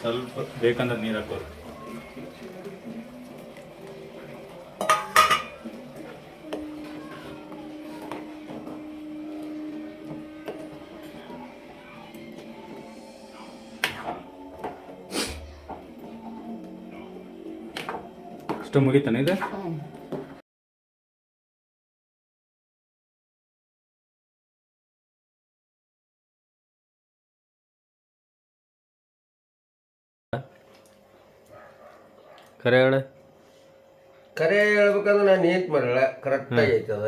ಸ್ವಲ್ಪ ಬೇಕಂದ್ರೆ ನೀರು ಹಾಕೋರು. ಅಷ್ಟು ಮುಗಿತಾನೆ ಇದು? ಕರೆ ಹೇಳ. ಕರೆ ಹೇಳ್ಬೇಕಂದ್ರೆ ನಾನು ಏತ್ ಮಾಡಲ್ಲ ಕರೆಕ್ಟ್ ಆಗೈತೆ ಅದ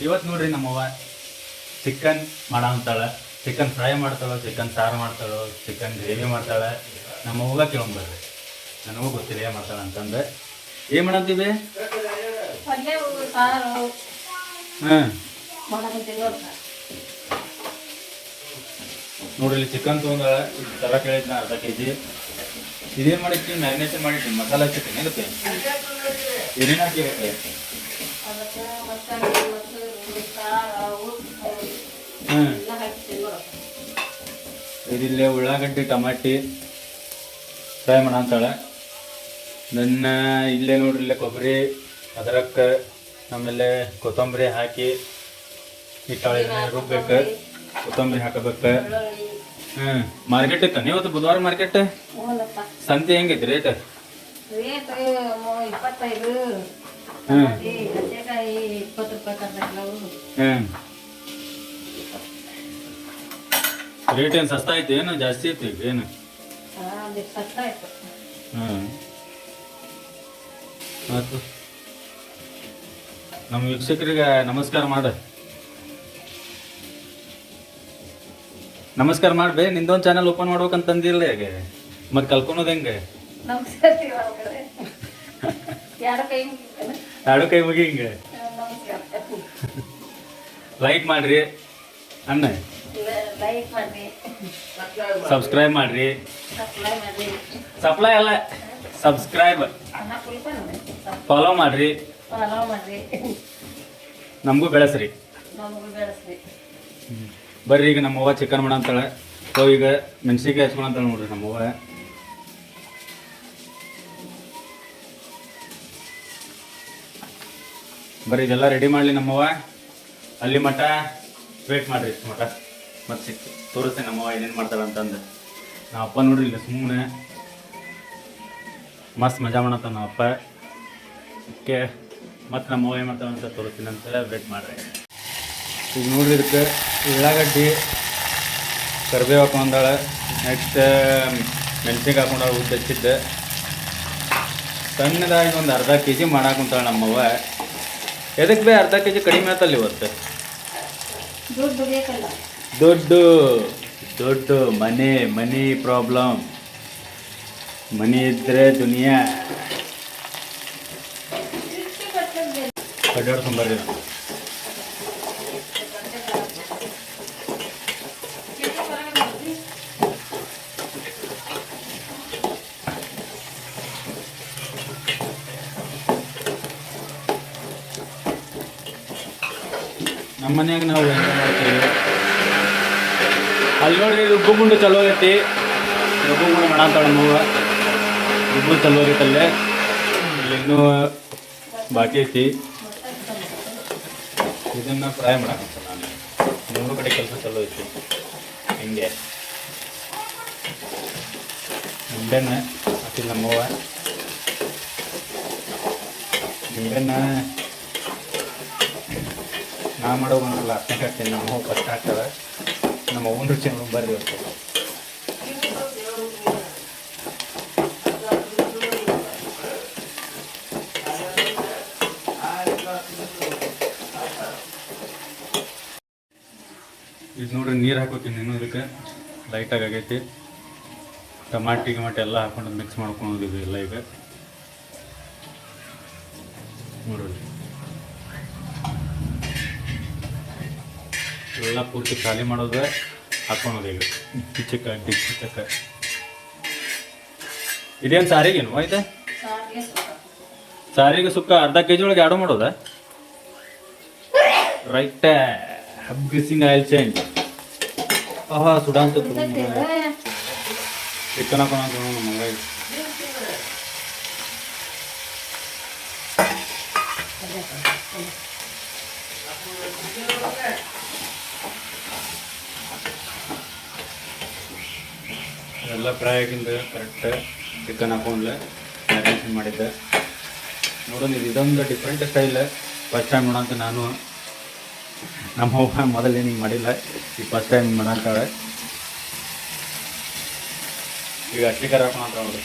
ಇವತ್ತು ನೋಡ್ರಿ ನಮ್ಮವ್ವ ಚಿಕನ್ ಮಾಡಂತಾಳೆ ಚಿಕನ್ ಫ್ರೈ ಮಾಡ್ತಾಳೆ ಚಿಕನ್ ಸಾರು ಮಾಡ್ತಾಳೆ ಚಿಕನ್ ಗ್ರೇವಿ ಮಾಡ್ತಾಳೆ ನಮ್ಮವ್ವ ಕೇಳಂಬರ್ರಿ ನನಗೂ ಗೊತ್ತಿಲ್ಲ ಏನು ಮಾಡ್ತಾಳೆ ಅಂತಂದ್ರೆ. ಏನು ಮಾಡಂತೀವಿ? ಹಾಂ ನೋಡ್ರಿ ಚಿಕನ್ ತೊಗೊಂಡ ತರ ಕೇಳಿದ್ನ ಅರ್ಧ ಕೆ ಜಿ ಇದೇನು ಮಾಡಿರ್ತೀನಿ ಮ್ಯಾರಿನೇಷನ್ ಮಾಡಿರ್ತೀನಿ ಮಸಾಲ ಚಿಕನ್ ಇದಕ್ಕೆ ಏನೇನು ಹಾಕಿರುತ್ತೆ ಅದಕ್ಕೆ ಇದಿಲ್ಲೇ ಉಳ್ಳಾಗಡ್ಡಿ ಟಮಾಟಿ ಫ್ರೈ ಮಾಡಂತಾಳೆ ನನ್ನ ಇಲ್ಲೇ ನೋಡ್ರಿ ಇಲ್ಲೇ ಕೊಬ್ಬರಿ ಅದರಕ್ಕೆ ಆಮೇಲೆ ಕೊತ್ತಂಬರಿ ಹಾಕಿ ಇಟ್ಟಾಳೆ ರುಬ್ಬೇಕು ಕೊತ್ತಂಬರಿ ಹಾಕಬೇಕು. ಹ್ಮ್ ಹ್ಞೂ ಮಾರ್ಕೆಟ್ ಇತ್ತ ಇವತ್ತು ಬುಧವಾರ ಮಾರ್ಕೆಟ್ ಸಂತೆ ಹೆಂಗೈತಿ ರೇಟ್ ರೇಟ್ ಏನು ಸಸ್ತಾ ಐತಿ? ಏನು ಜಾಸ್ತಿ ಐತಿ ಏನು? ಹ್ಞೂ ಮತ್ತು? ನಮ್ಮ ವೀಕ್ಷಕರಿಗೆ ನಮಸ್ಕಾರ ಮಾಡ. ನಮಸ್ಕಾರ ಮಾಡ್ಬೇ ನಿಂದೊಂದು ಚಾನಲ್ ಓಪನ್ ಮಾಡ್ಬೇಕಂತಂದಿರ್ಲ ಹೇಗೆ. ಮತ್ತೆ ಕಲ್ಕೊಳೋದು ಹೆಂಗೆ? ಎರಡು ಕೈ ಮುಗಿ ಹಿಂಗೆ. ಲೈಕ್ ಮಾಡ್ರಿ. ಅಣ್ಣ. ಸಬ್ಸ್ಕ್ರೈಬ್ ಮಾಡ್ರಿ. ಸಪ್ಲೈ ಅಲ್ಲ ಸಬ್ಸ್ಕ್ರೈಬ್ ಫಾಲೋ ಮಾಡ್ರಿ. ನಮಗೂ ಬೆಳೆಸ್ರಿ. ನಮಗೂ ಬೆಳೆಸ್ರಿ. ಬರ್ರಿ ಈಗ ನಮ್ಮವ್ವ ಚಿಕನ್ ಮಾಡಂತಾಳೆ ಸೊ ಈಗ ಮೆಣಸಿನ್ಕಾಯಿ ಹಚ್ಕೊಳಂತಾಳೆ ನೋಡ್ರಿ ನಮ್ಮವ್ವ. ಬರ್ರಿ, ಇದೆಲ್ಲ ರೆಡಿ ಮಾಡಲಿ ನಮ್ಮವ್ವ. ಅಲ್ಲಿ ಮಠ. ವೇಟ್ ಮಾಡ್ರಿ, ಇಷ್ಟು ಮಠ. ಮತ್ತೆ ಸಿಕ್ತು ತೋರಿಸ್ತೇನೆ ನಮ್ಮವ್ವ ಏನೇನು ಮಾಡ್ತಾಳೆ ಅಂತಂದು. ನಮ್ಮ ಅಪ್ಪ ನೋಡ್ರಿ ಇಲ್ಲ ಸುಮ್ಮನೆ. ಮಸ್ತ್ ಮಜಾ ಮಾಡತ್ತ ನಮ್ಮ ಅಪ್ಪ. ಓಕೆ. ಮತ್ತೆ ನಮ್ಮವ್ವ ಏನು ಮಾಡ್ತಾವಂತ ತೋರಿಸ್ತೀನಿ ಅಂತ ವೇಟ್ ಮಾಡ್ರಿ. ಈಗ ನೋಡ್ರಿ ಇದಕ್ಕೆ ಉಳ್ಳಾಗಡ್ಡಿ ಕರ್ಬೇವು ಹಾಕೊಂಡಾಳೆ ನೆಕ್ಸ್ಟ್ ಮೆಣಸಿಗೆ ಹಾಕೊಂಡಾಳೆ ಉದ್ದು ಹಚ್ಚಿದ್ದೆ. ಸಣ್ಣದಾಗಿ ಒಂದು ಅರ್ಧ ಕೆ ಜಿ ಮಾಡಾಕುಂತಾಳೆ ನಮ್ಮವ್ವ. ಎದಕ್ಕೆ ಬೇ ಅರ್ಧ ಕೆ ಜಿ ಕಡಿಮೆ ಆತಲ್ಲ ಇವತ್ತು? ದುಡ್ಡು ದೊಡ್ಡ ಮನೆ ಮನಿ ಪ್ರಾಬ್ಲಮ್. ಮನಿ ಇದ್ರೆ ದುನಿಯಾ. ಕಡ್ಡಾಡ್ಕೊಂಬರ್ರಿ ನಮ್ಮ ಮನ್ಯಾಗ ನಾವು ಹೆಂಗೆ ಮಾಡ್ತೀವಿ? ಅಲ್ಲಿ ನೋಡ್ರಿ ರುಬ್ಬು ಗುಂಡು ಚಲೋ ಐತಿ ರುಬ್ಬು ಗುಂಡು ಮಾಡಂತಾಳ ನಮ್ಮವ್ವ ರುಬ್ಬು ಚಲೋ ಐತಲ್ಲೇ ಇನ್ನೂ ಬಾಕಿ ಐತಿ. ಇದನ್ನ ಫ್ರೈ ಮಾಡಕಂತ ನಾನು. ಮೂರು ಕಡೆ ಕೆಲಸ ಚಲೋ ಐತಿ. ಹಿಂಗೆ. ನಿಂಬೆನ್ನ ಹಾಕಿಲ್ಲ ನಮ್ಮವ್ವ ನಿಂಬೆನ್ನ ನಾ ಮಾಡೋ ಬಂದ್ರಲ್ಲ ಹತ್ತನೇ ಹಾಕ್ತೀನಿ ನಮ್ಮ ಕಷ್ಟ ಹಾಕ್ತಾಳೆ ನಮ್ಮ ಅವ್ವನ ರುಚಿ ನೋಡಿ ಇದು ನೋಡ್ರಿ, ನೀರು ಹಾಕೋತೀನಿ ಇನ್ನೂ ಇದಕ್ಕೆ ಲೈಟಾಗಿ ಆಗೈತಿ. ಟಮಾಟಿ, ಗಮಾಟಿ ಎಲ್ಲ ಹಾಕೊಂಡು ಮಿಕ್ಸ್ ಮಾಡ್ಕೊಂಡಿದ್ದೀವಿ ಎಲ್ಲ ಈಗ. ನೋಡ್ರಿ. ಎಲ್ಲ ಪೂರ್ತಿ ಖಾಲಿ ಮಾಡೋದು ಹಾಕೊಳೋದು ಈಗ. ಕಿಚ್ಚಕ್ಕ ಡಿಚ್ಚಕ್ಕ ಇದೇನು ಸಾರಿಗೇನು? ಐತೆ ಸಾರಿಗೆ ಸುಕ್ಕ. ಸಾರಿಗೆ ಸುಕ್ಕ ಅರ್ಧ ಕೆ ಜಿ ಒಳಗೆ ಎರಡು ಮಾಡೋದ? ರೈಟ್. ಹಬ್ಬಿಸಿಂಗ್ ಆಯಿಲ್ ಚೇಂಜ್. ಆಹಾ ಸುಡಾಂತ ಚಿಕನ್ ಹಾಕೋಣ ಅಂತ Thank ನಮ್ಮ ಎಲ್ಲ ಆಗಿಂದ ಕರೆಕ್ಟ್ ಚಿಕನ್ ಹಾಕೊಂಡ್ಲೆ, ಮ್ಯಾರಿನೇಷನ್ ಮಾಡಿದ್ದೆ. ನೋಡೋಣ ಇದು ಇದೊಂದು ಡಿಫ್ರೆಂಟ್ ಸ್ಟೈಲ್ ಫಸ್ಟ್ ಟೈಮ್ ನೋಡೋಂತ ನಾನು. ನಮ್ಮ ಅವ್ವ ಮೊದಲು ಹಿಂಗೆ ಮಾಡಿಲ್ಲ, ಈ ಫಸ್ಟ್ ಟೈಮ್ ಮಾಡಾಕ್ತಾಳೆ ಈಗ ಅಕ್ಕಿ ಖಾರ ಹಾಕೋಣ ಅವರು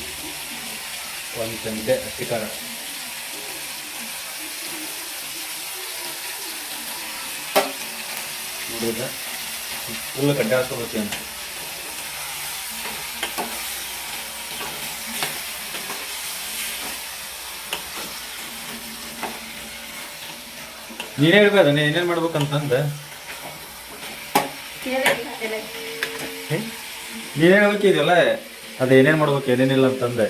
ಒಂದು ಚಮಚೆ ಅಕ್ಕಿ ಖಾರ. ಫುಲ್ ಕಡ್ಡೆ ಹಾಕೋಬೇಕು ನೀನೇ ಹೇಳ್ಬೇಡ ನೀ ಏನೇನ್ ಮಾಡ್ಬೇಕಂತಂದ? ನೀನೇ ಹೇಳ್ಬೇಕಿದೆಯಲ್ಲ ಅದ ಏನೇನ್ ಮಾಡ್ಬೇಕು ಏನೇನಿಲ್ಲ ಅಂತಂದೆ.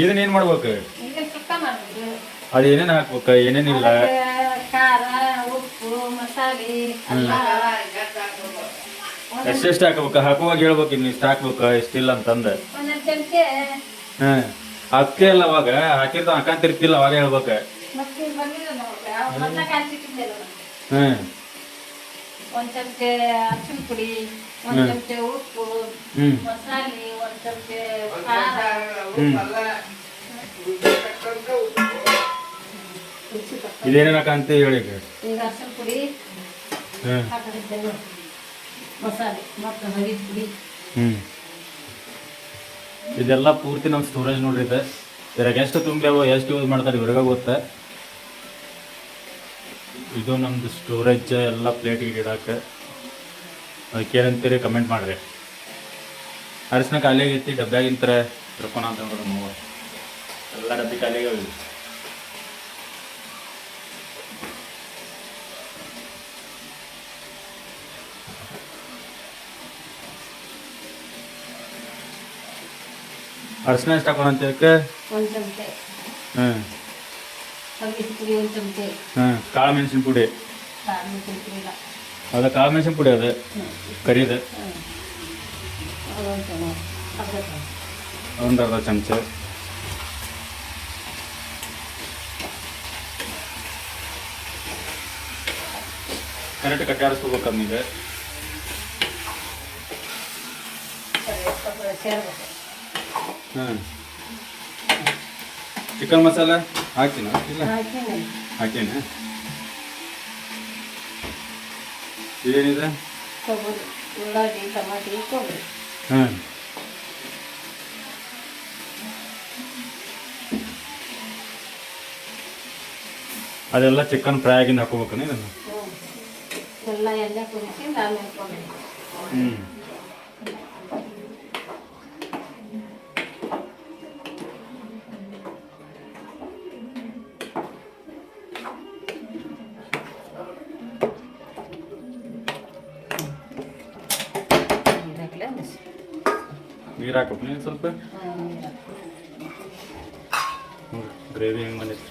ಇದನ್ನ ಏನು ಮಾಡ್ಬೇಕು? ಅದ ಏನೇನು ಹಾಕ್ಬೇಕು ಏನೇನಿಲ್ಲ ಎಷ್ಟೆಷ್ಟು ಹಾಕ್ಬೇಕು? ಹಾಕುವಾಗ ಹೇಳ್ಬೇಕು ಇನ್ನು ಇಷ್ಟು ಹಾಕ್ಬೇಕು ಇಷ್ಟಿಲ್ಲ ಅಂತಂದೆ. ಒಂದೊಂದು ಚಮಚೆ ಇಲ್ಲ ಅವಾಗ ಹಾಕಿರ್ತಾವ ಹಾಕಂತಿರ್ತಿಲ್ಲ ಅವಾಗ ಹೇಳ್ಬೇಕ. ಹ್ಮ್. ಒಂದ್ ಚಮಚೆ ಅರ್ಶಿನ ಪುಡಿ ಒಂದ್ ಚಮಚೆ ಉಪ್ಪು ಹ್ಞೂ ಮಸಾಲೆ ಒಂದ್ ಚಮಚೆ ಖಾರ. ಇದೇನೇನು ಹಾಕಂತ ಹೇಳಿ ಈಗ ಅರ್ಶಿನ ಪುಡಿ ಮಸಾಲೆ ಮತ್ತು ಹರಿದ ಪುಡಿ. ಹ್ಞೂ ಇದೆಲ್ಲ ಪೂರ್ತಿ ನಮ್ಮ ಸ್ಟೋರೇಜ್ ನೋಡ್ರಿ ಇದೆ ಇದ್ರಾಗ ಎಷ್ಟು ತುಂಬ್ಯಾವ ಎಷ್ಟು ಯೂಸ್ ಮಾಡ್ತಾರೆ ಇವ್ರಿಗೆ ಗೊತ್ತ? ಇದು ನಮ್ದು ಸ್ಟೋರೇಜ್ ಎಲ್ಲ ಪ್ಲೇಟಿಗೆ ಇಡಕ್ಕೆ ಅದಕ್ಕೆ ಏನಂತೀರಿ ಕಮೆಂಟ್ ಮಾಡಿರಿ. ಅರಿಶಿನ ಖಾಲಿ ಆಗೈತಿ ಡಬ್ಬ್ಯಾಗಿಂತರ ತಿರ್ಕೊಣ ಅಂತ ನೋಡ್ರಿ ಎಲ್ಲ ಡಬ್ಬಿ ಖಾಲಿ ಅರಿಶಿನ ಎಷ್ಟು ಅಂತ ಹೇಳಕ್ಕೆ? ಒಂದು ಚಮಚೆ. ಹಾಂ ಪುಡಿ ಒಂದ್ ಚಮಚೆ. ಹಾಂ ಕಾಳು ಮೆಣಸಿನ ಪುಡಿ. ಕಾಳು ಮೆಣಸಿನ ಪುಡಿ ಇಲ್ಲ. ಅದ ಕಾಳು ಮೆಣಸಿನ ಪುಡಿ ಅದು. ಕರಿದು. ಒಂದು ಅರ್ಧ ಚಮಚ. ಕರೆಕ್ಟ್ ಕಟ್ಟಾಡಿಸ್ಕೋಬೇಕು ಸರಿ, ಸೇರ್ಬೇಕು. ಹಾಂ. ಚಿಕನ್ ಮಸಾಲ ಹಾಕಿನ ಇಲ್ಲ? ಹಾಕಿನಿ ಹಾಕೇನ ಇದೇನಿದೆ ಕೊಬ್ಬರಿ ಉಳ್ಳಾಗಡ್ಡಿ ಟಮಾಟಿ ಕೊಬ್ಬರಿ. ಹಾಂ. ಅದೆಲ್ಲ ಚಿಕನ್ ಫ್ರೈ ಆಗಿಂದ ಹಾಕೋಬೇಕನ ಇದನ್ನು? ಹ್ಮ್. ಎಲ್ಲ ಎಣ್ಣೆ ಕುದಿಸಿ ಆಮೇಲೆ ಕೊಬ್ಬರಿ ಹ್ಞೂ ನೀರು ಹಾಕಬೇಕು. ನೀನು ಸ್ವಲ್ಪ ಗ್ರೇವಿ ಹೆಂಗೆ ಬಂದಿತ್ತು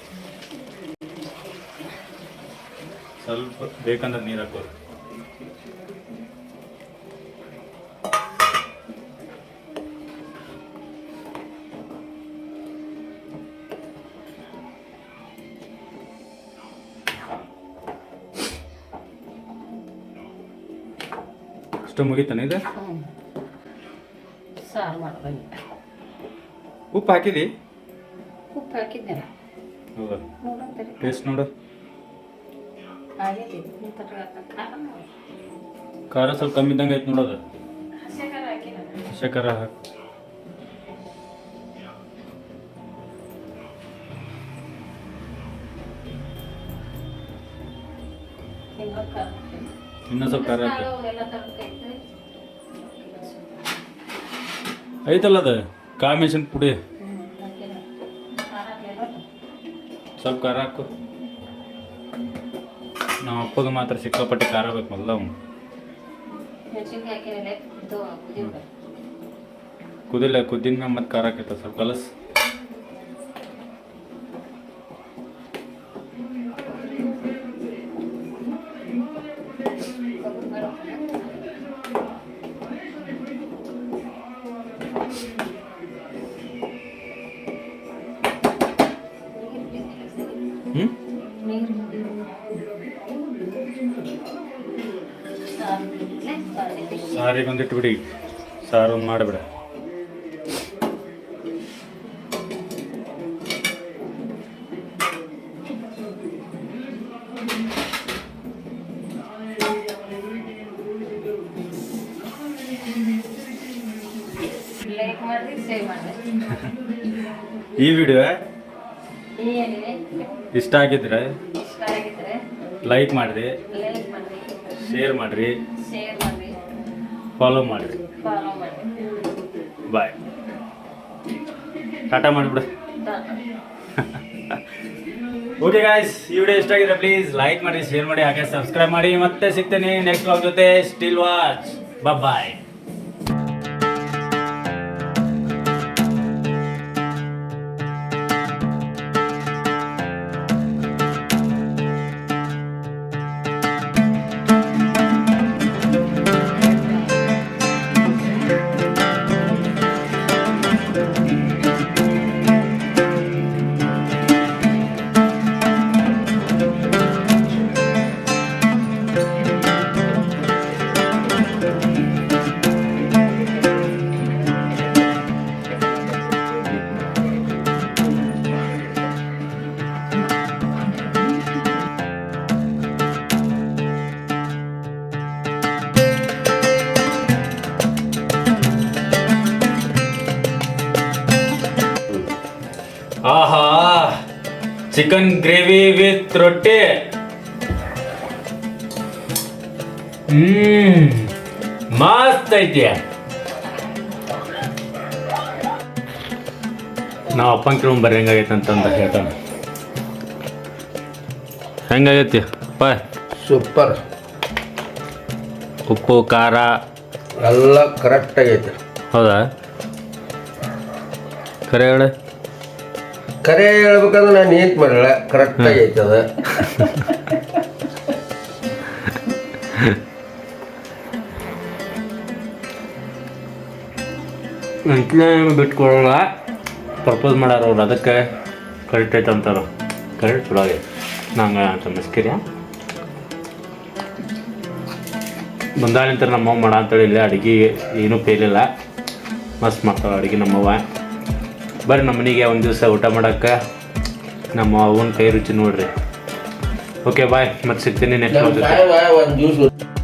ಸ್ವಲ್ಪ ಬೇಕಂದ್ರೆ ನೀರು ಹಾಕೋದು ಅಷ್ಟು ಮುಗಿತಾನೆ ಇದು? ಸಾರು ಮಾಡ್ಬಂದು ಉಪ್ಪು ಹಾಕಿದಿ? ಉಪ್ಪು ಹಾಕಿದ್ನಲ್ಲ ಹೌದಾ? ನೋಡಂತರಿ ಟೇಸ್ಟ್ ನೋಡು. ಆಗೈತಿ ಖಾರ ಸ್ವಲ್ಪ ಕಮ್ಮಿ ಇದ್ದಂಗೆ ಐತೆ ನೋಡೋದು ಹಸಿ ಖಾರ ಹಾಕಿಲ್ಲ ಹಾಕಿ. ಇನ್ನೊಂದು ಸ್ವಲ್ಪ ಖಾರ ಹಾಕಿ. ಐತಲ್ಲ ಅದು? ಕಾಳು ಮೆಣಸಿನ ಪುಡಿ. ಸ್ವಲ್ಪ ಖಾರ ಹಾಕು. ನಮ್ಮ ಅಪ್ಪಗೆ ಮಾತ್ರ ಸಿಕ್ಕಾಪಟ್ಟೆ ಖಾರ ಬೇಕು ಮೊದಲ ಅವ್ನು. ಕುದಿಲ್ಲ ಕುದ್ದಿನ ಮತ್ತೆ ಖಾರ ಹಾಕೈತೆ ಸ್ವಲ್ಪ ಕಲಸ್. ಆರಿಗೆ ಒಂದಿಟ್ಟು ಬಿಡಿ. ಸಾರು ಒಂದು ಮಾಡಿಬಿಡ. ಈ ವಿಡಿಯೋ ಇಷ್ಟ ಆಗಿದ್ರೆ ಲೈಕ್ ಮಾಡಿರಿ ಶೇರ್ ಮಾಡ್ರಿ. ಫಾಲೋ ಮಾಡಿ. ಫಾಲೋ ಬಾಯ್ ಟಾಟಾ ಮಾಡಿಬಿಡು. ಓಕೆ ಗಾಯ್ಸ್ ಈ ವಿಡಿಯೋ ಇಷ್ಟ ಆಗಿದ್ರೆ ಪ್ಲೀಸ್ ಲೈಕ್ ಮಾಡಿ ಶೇರ್ ಮಾಡಿ ಹಾಗೆ ಸಬ್ಸ್ಕ್ರೈಬ್ ಮಾಡಿ. ಮತ್ತೆ ಸಿಗ್ತೇನೆ ನೆಕ್ಸ್ಟ್ ಬ್ಲಾಗ್ ಜೊತೆ. Still watch bye chicken gravy with rotti. Hmm ಮಸ್ತ್ ಐತಿ. ನಾವು ಅಪ್ಪನ ಕೇಳ್ ಬರ್ರಿ ಹೆಂಗಾಗೈತೆ ಅಂತಂದ ಹೇಳ್ತಾನೆ. ಹೆಂಗಾಗೈತಿ? ಅಪ್ಪ ಸೂಪರ್ ಉಪ್ಪು ಖಾರ. ಎಲ್ಲ ಕರೆಕ್ಟ್ ಆಗೈತೆ. ಹೌದಾ? ಕರೆ ಹೇಳ. ಕರೆ ಹೇಳ್ಬೇಕಂದ್ರೆ ನಾನು ಏನ್ ಮಾಡಲ್ಲ ಕರೆಕ್ಟ್ ಆಗೈತೆ ಅದು ಇಂಟ್ಲೇನು ಬಿಟ್ಕೊಡಲ್ಲ ಪ್ರಪೋಸ್ ಮಾಡ್ಯಾರ ಅವ್ರು ಅದಕ್ಕೆ ಕರೆಕ್ಟ್ ಐತೆ ಅಂತಾರ. ಕರೆಕ್ಟ್ ಚಲೋ ಆಗೈತೆ. ನಂಗೆ ಅಂತ ಮಿಸ್ಕಿರಿಯ ಬಂದಾಳಿಂತ ನಮ್ಮವ್ವ ಮಾಡ ಅಂತೇಳಿ ಇಲ್ಲ ಅಡುಗೆ ಏನೂ ಪೇಲಿಲ್ಲ ಮಸ್ತ್ ಮಾಡ್ತಾಳೆ ಅಡುಗೆ ನಮ್ಮವ್ವ. ಬರ್ರಿ ನಮ್ಮ ಮನೆಗೆ ಒಂದು ದಿವಸ ಊಟ ಮಾಡೋಕ್ಕೆ. ನಮ್ಮ ಅವನ ಕೈ ರುಚಿ ನೋಡ್ರಿ. ಓಕೆ ಬಾಯ್ ಮತ್ತೆ ಸಿಗ್ತೀನಿ ನೆಕ್ಸ್ಟ್